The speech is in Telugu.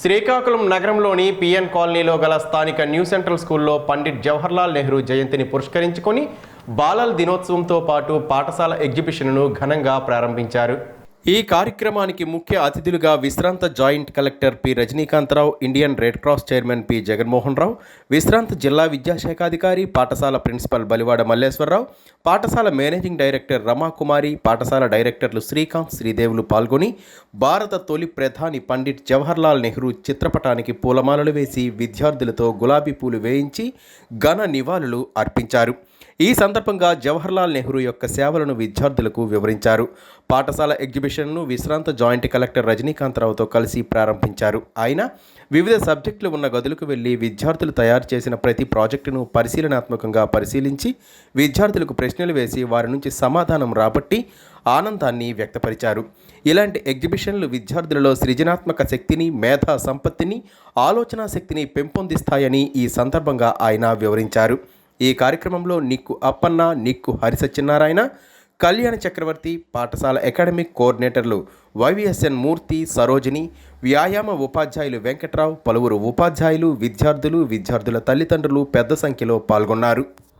శ్రీకాకుళం నగరంలోని పిఎన్ కాలనీలో గల స్థానిక న్యూ సెంట్రల్ స్కూల్లో పండిట్ జవహర్లాల్ నెహ్రూ జయంతిని పురస్కరించుకొని బాలల దినోత్సవంతో పాటు పాఠశాల ఎగ్జిబిషన్ను ఘనంగా ప్రారంభించారు. ఈ కార్యక్రమానికి ముఖ్య అతిథులుగా విశ్రాంత joint collector P Rajanikanth Rao Indian Red Cross chairman P Jaganmohan Rao విశ్రాంత జిల్లా విద్యాశాఖాధికారి పాఠశాల ప్రిన్సిపల్ బలివాడ మల్లేశ్వరరావు పాఠశాల మేనేజింగ్ డైరెక్టర్ రమాకుమారి పాఠశాల డైరెక్టర్లు శ్రీకాంత్ శ్రీదేవులు పాల్గొని భారత తొలి ప్రధాని పండిట్ జవహర్లాల్ నెహ్రూ చిత్రపటానికి పూలమాలలు వేసి విద్యార్థులతో గులాబీ పూలు వేయించి ఘన నివాళులు అర్పించారు. ఈ సందర్భంగా జవహర్లాల్ నెహ్రూ యొక్క సేవలను విద్యార్థులకు వివరించారు. పాఠశాల ఎగ్జిబిషన్ను విశ్రాంత జాయింట్ కలెక్టర్ రజనీకాంతరావుతో కలిసి ప్రారంభించారు. ఆయన వివిధ సబ్జెక్టులు ఉన్న గదులకు వెళ్ళి విద్యార్థులు తయారు చేసిన ప్రతి ప్రాజెక్టును పరిశీలనాత్మకంగా పరిశీలించి విద్యార్థులకు ప్రశ్నలు వేసి వారి నుంచి సమాధానం రాబట్టి ఆనందాన్ని వ్యక్తపరిచారు. ఇలాంటి ఎగ్జిబిషన్లు విద్యార్థులలో సృజనాత్మక శక్తిని మేధా సంపత్తిని ఆలోచనా శక్తిని పెంపొందిస్తాయని ఈ సందర్భంగా ఆయన వివరించారు. ఈ కార్యక్రమంలో నిక్కు అప్పన్న నిక్కు హరిసత్యనారాయణ కళ్యాణ చక్రవర్తి పాఠశాల అకాడమిక్ కోఆర్డినేటర్లు వైవిఎస్ఎన్ మూర్తి సరోజిని వ్యాయామ ఉపాధ్యాయులు వెంకట్రావు పలువురు ఉపాధ్యాయులు విద్యార్థులు విద్యార్థుల తల్లిదండ్రులు పెద్ద సంఖ్యలో పాల్గొన్నారు.